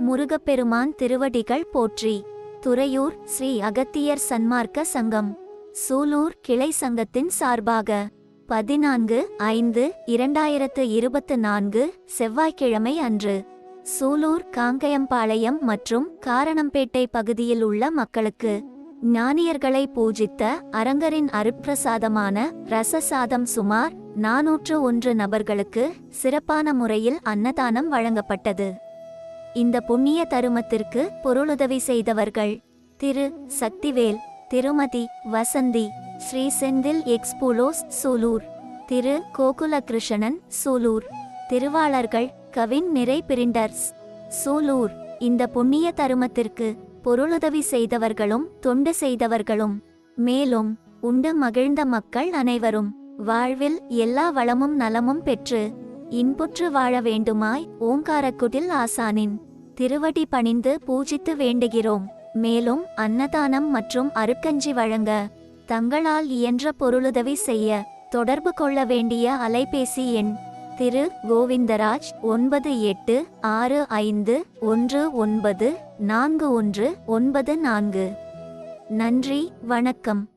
முருகப்பெருமான் திருவடிகள் போற்றி. துறையூர் ஸ்ரீ அகத்தியர் சன்மார்க்க சங்கம். சூலூர் கிளை சங்கத்தின் சார்பாக பதினான்கு ஐந்து இரண்டாயிரத்து இருபத்து நான்கு செவ்வாய்க்கிழமை அன்று சூலூர் காங்கயம்பாளையம் மற்றும் காரணம்பேட்டை பகுதியில் உள்ள மக்களுக்கு ஞானியர்களை பூஜித்த அரங்கரின் அருப்பிரசாதமான ரசசாதம் சுமார் நாநூற்று ஒன்று நபர்களுக்கு சிறப்பான முறையில் அன்னதானம் வழங்கப்பட்டது. இந்த புண்ணிய தருமத்திற்கு பொருளுதவி செய்தவர்கள். திரு. சக்திவேல் திருமதி வசந்தி ஸ்ரீ செந்தில் எக்ஸ்புலோஸ் சூலூர். திரு. கோகுலகிருஷ்ணன் சூலூர். திருவாளர்கள் கவின் நிறை பிரிண்டர்ஸ். சூலூர். இந்த புண்ணிய தருமத்திற்கு பொருளுதவி செய்தவர்களும் தொண்டு செய்தவர்களும். மேலும் உண்டு மகிழ்ந்த மக்கள் அனைவரும் வாழ்வில் எல்லா வளமும் நலமும் பெற்று இன்புற்று வாழ வேண்டுமாய் ஓங்காரக்குடில் ஆசானின். திருவடி பணிந்து பூஜித்து வேண்டுகிறோம். மேலும் அன்னதானம் மற்றும் அருட்கஞ்சி வழங்க தங்களால் இயன்ற பொருளுதவி செய்ய தொடர்பு கொள்ள வேண்டிய அலைபேசி எண் திரு கோவிந்தராஜ் ஒன்பது எட்டு ஆறு ஐந்து ஒன்று ஒன்பது நான்கு ஒன்று ஒன்பது நான்கு. நன்றி வணக்கம்.